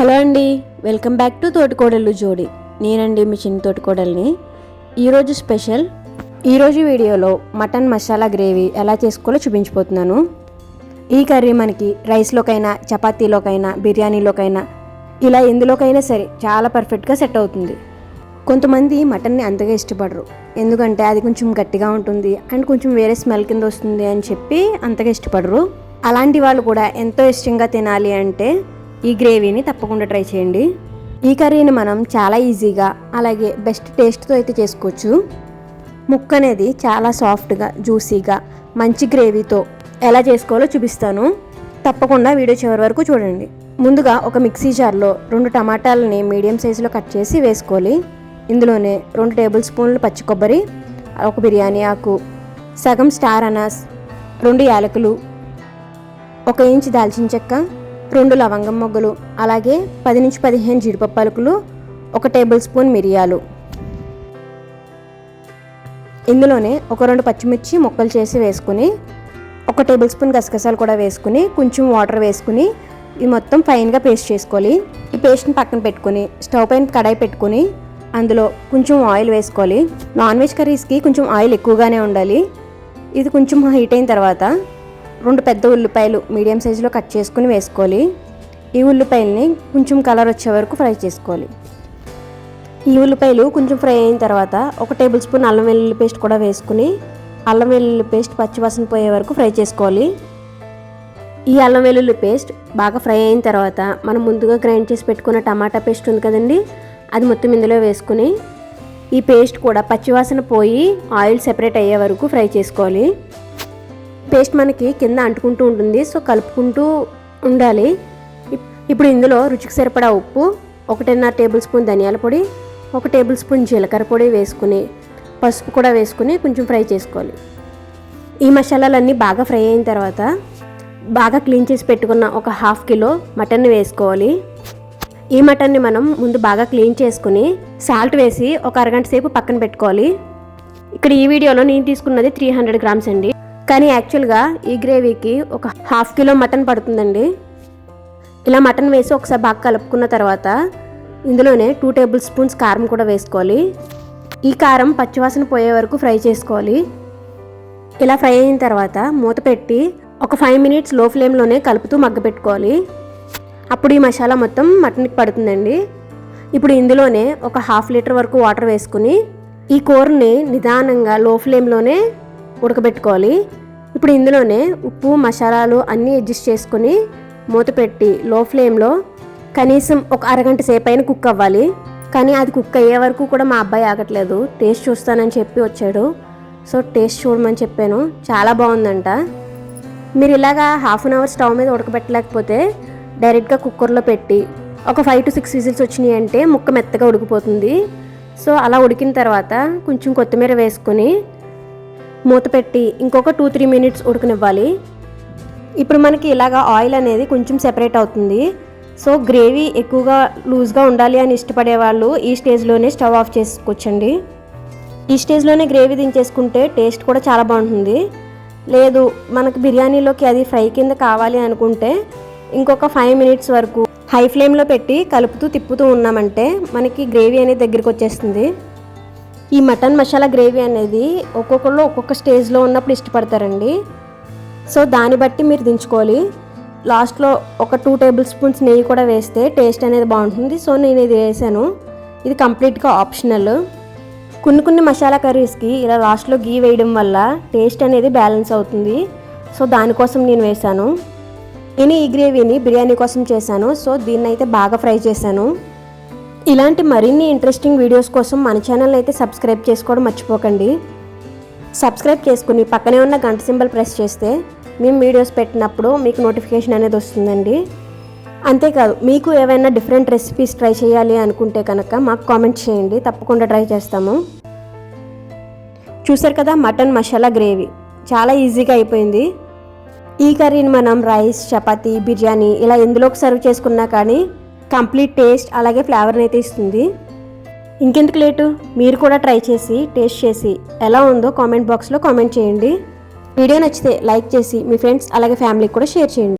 Hello అండి welcome back to తోటికోడళ్ళు జోడి. నేనండి మీ చిన్న తోటికోడల్ని. ఈరోజు స్పెషల్ ఈరోజు వీడియోలో మటన్ మసాలా గ్రేవీ ఎలా చేసుకోవాలో చూపించిపోతున్నాను ఈ కర్రీ మనకి రైస్లోకైనా చపాతీలోకైనా బిర్యానీలోకైనా ఇలా ఎందులోకైనా సరే చాలా పర్ఫెక్ట్గా సెట్ అవుతుంది. కొంతమంది మటన్ని అంతగా ఇష్టపడరు. ఎందుకంటే అది కొంచెం గట్టిగా ఉంటుంది అండ్ కొంచెం వేరే స్మెల్ కింద వస్తుంది అని చెప్పి అంతగా ఇష్టపడరు. అలాంటి వాళ్ళు కూడా ఎంతో ఇష్టంగా తినాలి అంటే ఈ గ్రేవీని తప్పకుండా ట్రై చేయండి. ఈ కర్రీని మనం చాలా ఈజీగా అలాగే బెస్ట్ టేస్ట్తో అయితే చేసుకోవచ్చు. ముక్క అనేది చాలా సాఫ్ట్గా జ్యూసీగా మంచి గ్రేవీతో ఎలా చేసుకోవాలో చూపిస్తాను. తప్పకుండా వీడియో చివరి వరకు చూడండి. ముందుగా ఒక మిక్సీ జార్లో రెండు టమాటాలని మీడియం సైజులో కట్ చేసి వేసుకోవాలి. ఇందులోనే రెండు టేబుల్ స్పూన్లు పచ్చి కొబ్బరి ఒక బిర్యానీ ఆకు సగం స్టార్ అనాస్ రెండు యాలకులు ఒక ఇంచ్ దాల్చిన చెక్క రెండు లవంగం మొగ్గలు అలాగే పది నుంచి పదిహేను జీడిపప్పు పలుకులు ఒక టేబుల్ స్పూన్ మిరియాలు. ఇందులోనే ఒక రెండు పచ్చిమిర్చి ముక్కలు చేసి వేసుకుని ఒక టేబుల్ స్పూన్ గసగసాలు కూడా వేసుకుని కొంచెం వాటర్ వేసుకుని ఇది మొత్తం ఫైన్గా పేస్ట్ చేసుకోవాలి. ఈ పేస్ట్ని పక్కన పెట్టుకుని స్టవ్ పైన కడాయి పెట్టుకుని అందులో కొంచెం ఆయిల్ వేసుకోవాలి. నాన్ వెజ్ కర్రీస్కి కొంచెం ఆయిల్ ఎక్కువగానే ఉండాలి. ఇది కొంచెం హీట్ అయిన తర్వాత రెండు పెద్ద ఉల్లిపాయలు మీడియం సైజులో కట్ చేసుకుని వేసుకోవాలి. ఈ ఉల్లిపాయల్ని కొంచెం కలర్ వచ్చే వరకు ఫ్రై చేసుకోవాలి. ఈ ఉల్లిపాయలు కొంచెం ఫ్రై అయిన తర్వాత ఒక టేబుల్ స్పూన్ అల్లం వెల్లుల్లి పేస్ట్ కూడా వేసుకుని అల్లం వెల్లుల్లి పేస్ట్ పచ్చివాసన పోయే వరకు ఫ్రై చేసుకోవాలి. ఈ అల్లం వెల్లుల్లి పేస్ట్ బాగా ఫ్రై అయిన తర్వాత మనం ముందుగా గ్రైండ్ చేసి పెట్టుకున్న టమాటా పేస్ట్ ఉంది కదండి అది మొత్తం ఇందులో వేసుకుని ఈ పేస్ట్ కూడా పచ్చివాసన పోయి ఆయిల్ సెపరేట్ అయ్యే వరకు ఫ్రై చేసుకోవాలి. పేస్ట్ మనకి కింద అంటుకుంటూ ఉంటుంది. సో కలుపుకుంటూ ఉండాలి. ఇప్పుడు ఇందులో రుచికి సరిపడా ఉప్పు ఒకటిన్నర టేబుల్ స్పూన్ ధనియాల పొడి ఒక టేబుల్ స్పూన్ జీలకర్ర పొడి వేసుకుని పసుపు కూడా వేసుకుని కొంచెం ఫ్రై చేసుకోవాలి. ఈ మసాలాలన్నీ బాగా ఫ్రై అయిన తర్వాత బాగా క్లీన్ చేసి పెట్టుకున్న ఒక హాఫ్ కిలో మటన్ వేసుకోవాలి. ఈ మటన్ని మనం ముందు బాగా క్లీన్ చేసుకుని సాల్ట్ వేసి ఒక అరగంట సేపు పక్కన పెట్టుకోవాలి. ఇక్కడ ఈ వీడియోలో నేను తీసుకున్నది త్రీ హండ్రెడ్ గ్రామ్స్ అండి. కానీ యాక్చువల్గా ఈ గ్రేవీకి ఒక హాఫ్ కిలో మటన్ పడుతుందండి. ఇలా మటన్ వేసి ఒకసారి బాగా కలుపుకున్న తర్వాత ఇందులోనే టూ టేబుల్ స్పూన్స్ కారం కూడా వేసుకోవాలి. ఈ కారం పచ్చివాసన పోయే వరకు ఫ్రై చేసుకోవాలి. ఇలా ఫ్రై అయిన తర్వాత మూత పెట్టి ఒక ఫైవ్ మినిట్స్లో ఫ్లేమ్లోనే కలుపుతూ మగ్గపెట్టుకోవాలి అప్పుడు ఈ మసాలా మొత్తం మటన్కి పడుతుందండి. ఇప్పుడు ఇందులోనే ఒక హాఫ్ లీటర్ వరకు వాటర్ వేసుకుని ఈ కూరని నిదానంగా లో ఫ్లేమ్లోనే ఉడకబెట్టుకోవాలి. ఇప్పుడు ఇందులోనే ఉప్పు మసాలాలు అన్నీ అడ్జస్ట్ చేసుకుని మూత పెట్టి లో ఫ్లేమ్లో కనీసం ఒక అరగంట సేపు అయినా కుక్ అవ్వాలి. కానీ అది కుక్ అయ్యే వరకు కూడా మా అబ్బాయి ఆగట్లేదు. టేస్ట్ చూస్తానని చెప్పి వచ్చాడు. సో టేస్ట్ చూడమని చెప్పాను. చాలా బాగుందంట. మీరు ఇలాగా హాఫ్ అన్ అవర్ స్టవ్ మీద ఉడకబెట్టలేకపోతే డైరెక్ట్గా కుక్కర్లో పెట్టి ఒక ఫైవ్ టు సిక్స్ విజిల్స్ వచ్చినాయి అంటే ముక్క మెత్తగా ఉడికిపోతుంది. సో అలా ఉడికిన తర్వాత కొంచెం కొత్తిమీర వేసుకొని మూత పెట్టి ఇంకొక టూ త్రీ మినిట్స్ ఉడకనివ్వాలి. ఇప్పుడు మనకి ఇలాగ ఆయిల్ అనేది కొంచెం సెపరేట్ అవుతుంది. సో గ్రేవీ ఎక్కువగా లూజ్గా ఉండాలి అని ఇష్టపడే వాళ్ళు ఈ స్టేజ్లోనే స్టవ్ ఆఫ్ చేసుకోవచ్చండి. ఈ స్టేజ్లోనే గ్రేవీ దించేసుకుంటే టేస్ట్ కూడా చాలా బాగుంటుంది. లేదు మనకు బిర్యానీలోకి అది ఫ్రై కింద కావాలి అనుకుంటే ఇంకొక ఫైవ్ మినిట్స్ వరకు హై ఫ్లేమ్లో పెట్టి కలుపుతూ తిప్పుతూ ఉన్నామంటే మనకి గ్రేవీ అనేది దగ్గరికి వచ్చేస్తుంది. ఈ మటన్ మసాలా గ్రేవీ అనేది ఒక్కొక్కళ్ళు ఒక్కొక్క స్టేజ్లో ఉన్నప్పుడు ఇష్టపడతారండి. సో దాన్ని బట్టి మీరు దించుకోవాలి. లాస్ట్లో ఒక టూ టేబుల్ స్పూన్స్ నెయ్యి కూడా వేస్తే టేస్ట్ అనేది బాగుంటుంది. సో నేను ఇది వేసాను. ఇది కంప్లీట్గా ఆప్షనల్. కొన్ని కొన్ని మసాలా కర్రీస్కి ఇలా లాస్ట్లో గీ వేయడం వల్ల టేస్ట్ అనేది బ్యాలెన్స్ అవుతుంది. సో దానికోసం నేను వేశాను నేను ఈ గ్రేవీని బిర్యానీ కోసం చేశాను. సో దీన్ని అయితే బాగా ఫ్రై చేశాను. ఇలాంటి మరిన్ని ఇంట్రెస్టింగ్ వీడియోస్ కోసం మన ఛానల్ అయితే సబ్స్క్రైబ్ చేసుకోవడం మర్చిపోకండి. సబ్స్క్రైబ్ చేసుకుని పక్కనే ఉన్న గంట సింబల్ ప్రెస్ చేస్తే మేము వీడియోస్ పెట్టినప్పుడు మీకు నోటిఫికేషన్ అనేది వస్తుందండి. అంతేకాదు మీకు ఏవైనా డిఫరెంట్ రెసిపీస్ ట్రై చేయాలి అనుకుంటే కనుక మాకు కామెంట్ చేయండి. తప్పకుండా ట్రై చేస్తాము. చూసారు కదా మటన్ మసాలా గ్రేవీ. చాలా ఈజీగా అయిపోయింది. ఈ కర్రీని మనం రైస్ చపాతీ బిర్యానీ ఇలా ఎందులోకి సర్వ్ చేసుకున్నా కానీ కంప్లీట్ టేస్ట్ అలాగే ఫ్లేవర్ని అయితే ఇస్తుంది. ఇంకెందుకు లేటు? మీరు కూడా ట్రై చేసి టేస్ట్ చేసి ఎలా ఉందో కామెంట్ బాక్స్లో కామెంట్ చేయండి. వీడియో నచ్చితే లైక్ చేసి మీ ఫ్రెండ్స్ అలాగే ఫ్యామిలీకి కూడా షేర్ చేయండి.